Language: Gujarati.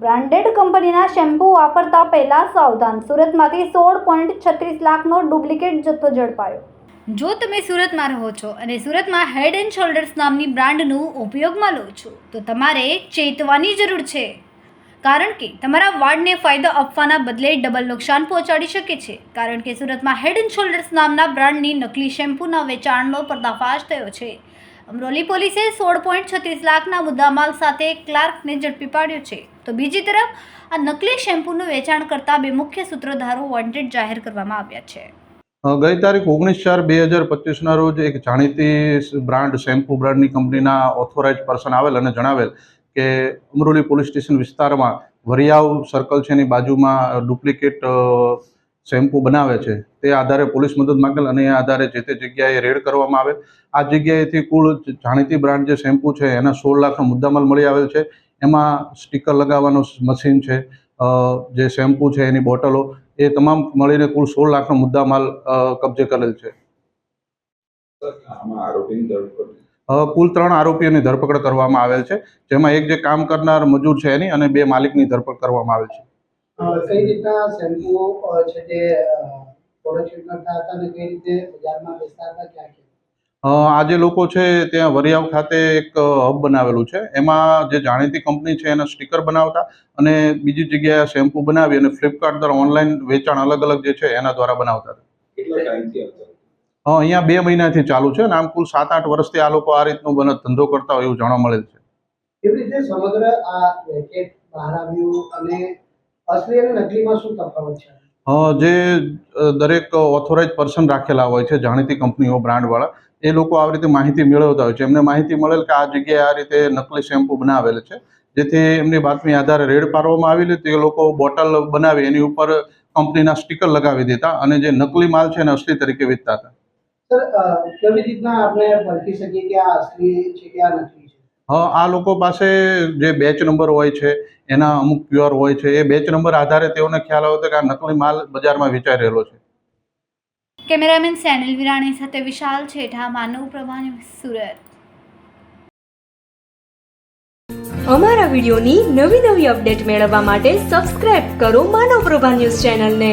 બ્રાન્ડેડ કંપનીના શેમ્પૂ વાપરતા પહેલા સાવધાન. સુરતમાંથી સોળ પોઈન્ટ છત્રીસ લાખનો ડુપ્લિકેટ જથ્થો ઝડપાયો. જો તમે સુરતમાં રહો છો અને સુરતમાં હેડ એન્ડ શોલ્ડર્સ નામની બ્રાન્ડનું ઉપયોગમાં લો છો, તો તમારે ચેતવાની જરૂર છે. કારણ કે તમારા વાળને ફાયદો આપવાના બદલે ડબલ નુકસાન પહોંચાડી શકે છે. કારણ કે સુરતમાં હેડ એન્ડ શોલ્ડર્સ નામના બ્રાન્ડની નકલી શેમ્પૂના વેચાણનો પર્દાફાશ થયો છે. અમરોલી પોલીસે સોળ પોઈન્ટ છત્રીસ લાખના મુદ્દામાલ સાથે ક્લાર્કને ઝડપી પાડ્યો છે. તો બીજી તરફ, આ નકલી શેમ્પૂનું વેચાણ કરતા બે મુખ્ય સૂત્રધારો વોન્ટેડ જાહેર કરવામાં આવ્યા છે. ગઈ તારીખ ઓગણીસ ચાર બે હજાર પચીસના રોજ એક જાણીતી બ્રાન્ડ, શેમ્પૂ બ્રાન્ડની કંપનીના ઓથોરાઇઝ પર્સન આવેલ અને જણાવેલ કે અમરોલી પોલીસ સ્ટેશન વિસ્તારમાં વરિયાવ સર્કલ છે એની બાજુમાં ડુપ્લિકેટ શેમ્પુ બનાવે છે. તે આધારે પોલીસ મદદ માંગેલ અને એ આધારે જે તે જગ્યાએ રેડ કરવામાં આવેલ. આ જગ્યાએથી કુલ જાણીતી બ્રાન્ડ જે શેમ્પુ છે એના સોળ લાખનો મુદ્દામાલ મળી આવેલ છે. એમાં સ્ટીકર લગાવવાનું મશીન છે જે શેમ્પુ છે એની બોટલો, એ તમામ મળીને કુલ સોળ લાખનો મુદ્દામાલ કબજે કરેલ છે. કુલ ત્રણ આરોપીઓની ધરપકડ કરવામાં આવેલ છે. જેમાં એક જે કામ કરનાર મજૂર છે એની અને બે માલિકની ધરપકડ કરવામાં આવેલ છે. કઈ રીતના શેમ્પૂ છે તે પ્રોડક્શન કરતા હતા અને કઈ રીતે બજારમાં બેચતા હતા ક્યાં ક્યાં? આ જે લોકો છે ત્યાં વરિયાવ ખાતે એક હબ બનાવેલું છે. એમાં જે જાણીતી કંપની છે એના સ્ટીકર બનાવતા અને બીજી જગ્યાએ શેમ્પુ બનાવી અને ફ્લિપકાર્ટ દ્વારા ઓનલાઈન વેચાણ અલગ અલગ જે છે એના દ્વારા બનાવતા હતા. અહીંયા બે મહિનાથી ચાલુ છે અને આમ કુલ સાત આઠ વર્ષથી આ લોકો આ રીતનો બને ધંધો કરતા હોય એવું જાણવા મળેલ છે. કેવી રીતે સમગ્ર આ રેકેટ બહાર આવ્યું અને અસલી અને નકલીમાં શું તફાવત છે? જે દરેક ઓથોરાઇઝ પર્સન રાખેલા હોય છે જાણીતી કંપનીઓ બ્રાન્ડવાળા એ લોકો આવી રીતે માહિતી મેળવતા હોય છે. એમને માહિતી મળેલ કે આ જગ્યાએ આ રીતે નકલી શેમ્પુ બનાવેલ છે. જેથી એમની બાતમી આધારે રેડ પાડવામાં આવેલી તે લોકો બોટલ બનાવી એની ઉપર કંપનીના સ્ટીકર લગાવી દેતા અને જે નકલી માલ છે એને અસલી તરીકે વેચતા હતા. સર કેવી રીતના આપણે પરખી શકીએ કે આ અસલી છે કે આ નકલી છે? આ લોકો પાસે જે બેચ નંબર હોય છે એના અમુક ક્યુઆર હોય છે એ બેચ નંબર આધારે તેઓને ખ્યાલ આવ્યો હતો કે આ નકલી માલ બજારમાં વેચાઈ રહેલો છે. કેમેરામેન સેનિલ વિરાણી સાથે વિશાલ છેઠા માનવ પ્રભાની સુરત. અમારા વિડીયોની નવી નવી અપડેટ મેળવવા માટે સબસ્ક્રાઇબ કરો માનવ પ્રભા ન્યૂઝ ચેનલને.